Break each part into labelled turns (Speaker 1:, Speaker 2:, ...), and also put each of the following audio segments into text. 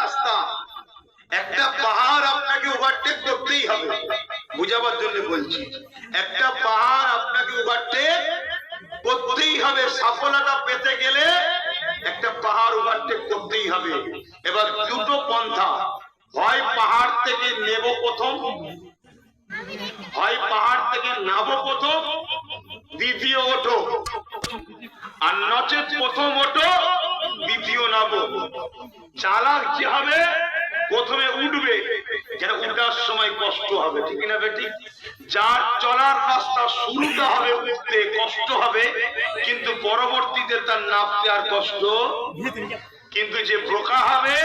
Speaker 1: রাস্তা। একটা পাহাড় আপনাকে ওভারটেক করতেই হবে। বুঝাবার জন্য বলছি, একটা পাহাড় আপনাকে ওভারটেক করতেই হবে। সফলতা পেতে গেলে একটা পাহাড় ওভারটেক করতেই হবে। এবার দুটো পন্থা হয় পাহাড় থেকে নেব প্রথম হয় পাহাড় থেকে নামো প্রথম, দ্বিতীয় ওঠো। আর নচেত প্রথম ওঠো, দ্বিতীয় নামো চালাক যে হবে প্রথমে উঠবে, যেন উঠার সময় কষ্ট হবে, ঠিক না বেটি যার চলার রাস্তা শুরুটা হবে উঠতে, কষ্ট হবে, কিন্তু পরবর্তীতে তার নামতে আর কষ্ট কিন্তু যে বোকা হবে,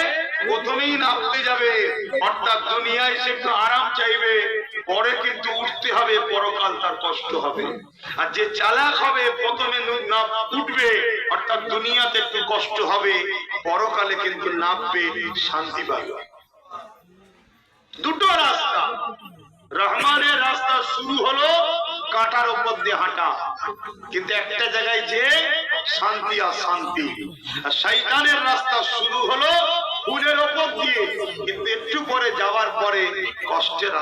Speaker 1: প্রথমেই নামতে যাবে। অর্থাৎ দুনিয়ায় সে একটু আরাম চাইবে, পরে কিন্তু কষ্ট হবে। আর যে চালাক হবে, প্রথমে নু- না উঠবে অর্থাৎ দুনিয়াতে একটু কষ্ট হবে, পরকালে কিন্তু নামবে শান্তি পাবে। দুটো রাস্তা। রহমানের রাস্তা শুরু হলো কাটার উপর দিয়ে হাঁটা। কিন্তু একটা জায়গায় যে শান্তি আর শান্তি। আর শৈতানের রাস্তা শুরু হলো ফুলের ওপর দিয়ে। কিন্তু একটু পরে যাওয়ার পরে কষ্টের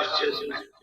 Speaker 1: নেই।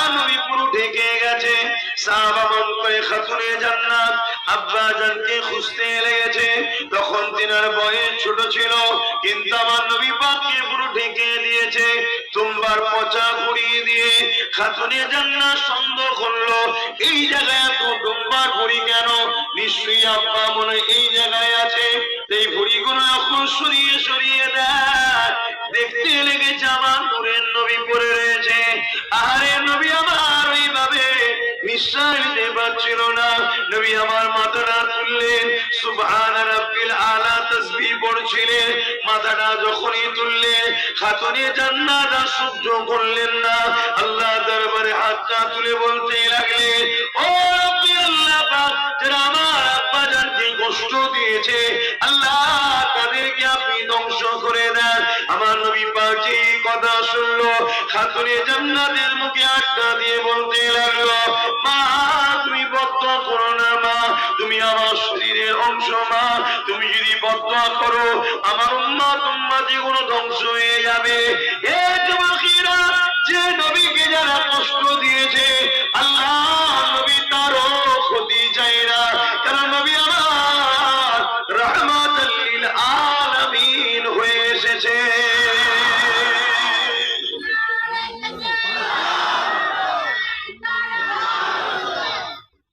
Speaker 1: তখন তিনার বয়স ছোট ছিল, কিন্তু আমার নবী পুরো ঢেকে দিয়েছে। তোমার পচা ঘুরিয়ে দিয়ে খাতুনে জান্নাত সন্দেহ করল। এই জায়গায় এত ভরি কেন? নিশ্চয়ই আব্বা মনে এই জায়গায় আছে। এই ভুড়িগুলো এখন সরিয়ে সরিয়ে আমার মাথাটা তুললেন। সুবহান রাব্বিল আলা তাসবিহ পড়ছিলেন। মাথাটা যখনই তুললেন, খাতুনে জান্নাত সহ্য করলেন না। আল্লাহ দরবারে হাতটা তুলে বলতে লাগলেন, ও রব্বি আল্লাহ পাক, যারা আমার আব্বা জানকে কষ্ট দিয়েছে, আল্লাহ তাদেরকে আপনি ধ্বংস করে দেন। আমার নবী পাক কথা শুনলো, খাতুনে জান্নাতের মুখে আড্ডা দিয়ে বলতে লাগল আমার শরীরের অংশ না তুমি যদি বদয়া করো, আমার উম্মা তুম্মা যেগুলো ধ্বংস হয়ে যাবে। এ তোমাকিরা যে নবীকে যারা কষ্ট দিয়েছে